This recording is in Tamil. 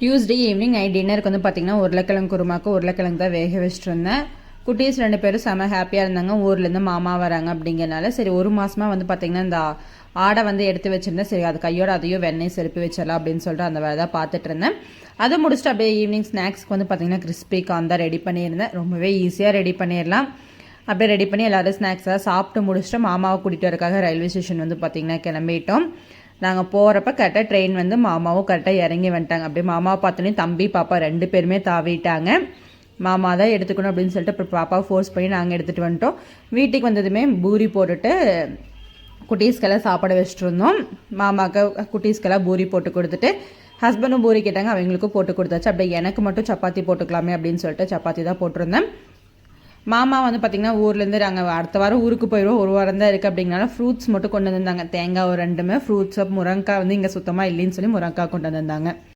டியூஸ்டே ஈவினிங் நைட் டின்னருக்கு வந்து பார்த்தீங்கன்னா உருளைக்கிழங்கு குருமாக்கு உருளைக்கிழங்கு தான் வேக வச்சுட்டு இருந்தேன் குட்டீஸ் ரெண்டு பேரும் செம ஹாப்பியாக இருந்தாங்க. ஊர்லேருந்து மாமா வராங்க அப்படிங்கிறனால சரி ஒரு மாதமாக வந்து பார்த்தீங்கன்னா இந்த ஆடை வந்து எடுத்து வச்சுருந்தேன். சரி அது கையோட அதையும் வெண்ணெய் செருப்பி வச்சிடலாம் அப்படின்னு சொல்லிட்டு அந்த வேலை தான் பார்த்துட்டு இருந்தேன் அதை முடிச்சுட்டு அப்படியே ஈவினிங் ஸ்நாக்ஸ்க்கு வந்து பார்த்தீங்கன்னா கிறிஸ்பி கான் தான் ரெடி பண்ணியிருந்தேன். ரொம்பவே ஈஸியாக ரெடி பண்ணிடலாம். அப்படியே ரெடி பண்ணி எல்லாரும் ஸ்நாக்ஸாக சாப்பிட்டு முடிச்சுட்டு மாமாவை கூட்டிகிட்டு வரக்காக ரயில்வே ஸ்டேஷன் வந்து பார்த்திங்கன்னா கிளம்பிட்டோம். நாங்கள் போகிறப்ப கரெக்டாக ட்ரெயின் வந்து மாமாவும் கரெக்டாக இறங்கி வந்துட்டாங்க. அப்படியே மாமா பார்த்தோன்னே தம்பி பாப்பா ரெண்டு பேருமே தாவிட்டாங்க. மாமா தான் எடுத்துக்கணும் அப்படின்னு சொல்லிட்டு அப்புறம் பாப்பாவை ஃபோர்ஸ் பண்ணி நாங்கள் எடுத்துகிட்டு வந்துட்டோம். வீட்டுக்கு வந்ததுமே பூரி போட்டுட்டு குட்டீஸ்க்கெல்லாம் சாப்பாடு வச்சுட்டு இருந்தோம். மாமாவுக்கு குட்டீஸ்க்கெல்லாம் பூரி போட்டு கொடுத்துட்டு ஹஸ்பண்டும் பூரி கேட்டாங்க அவங்களுக்கும் போட்டு கொடுத்தாச்சு. அப்படியே எனக்கு மட்டும் சப்பாத்தி போட்டுக்கலாமே அப்படின்னு சொல்லிட்டு சப்பாத்தி தான் போட்டிருந்தேன். மாமா வந்து பார்த்திங்கன்னா ஊர்லேருந்து நாங்கள் அடுத்த வாரம் ஊருக்கு போயிடுவோம் ஒரு வாரம் தான் இருக்குது அப்படிங்கனால ஃப்ரூட்ஸ் மட்டும் கொண்டு வந்திருந்தாங்க. தேங்காய் ஒரு ரெண்டுமே ஃப்ரூட்ஸ் முருங்காய் வந்து இங்கே சுத்தமாக இல்லைன்னு சொல்லி முருங்காய் கொண்டு வந்திருந்தாங்க.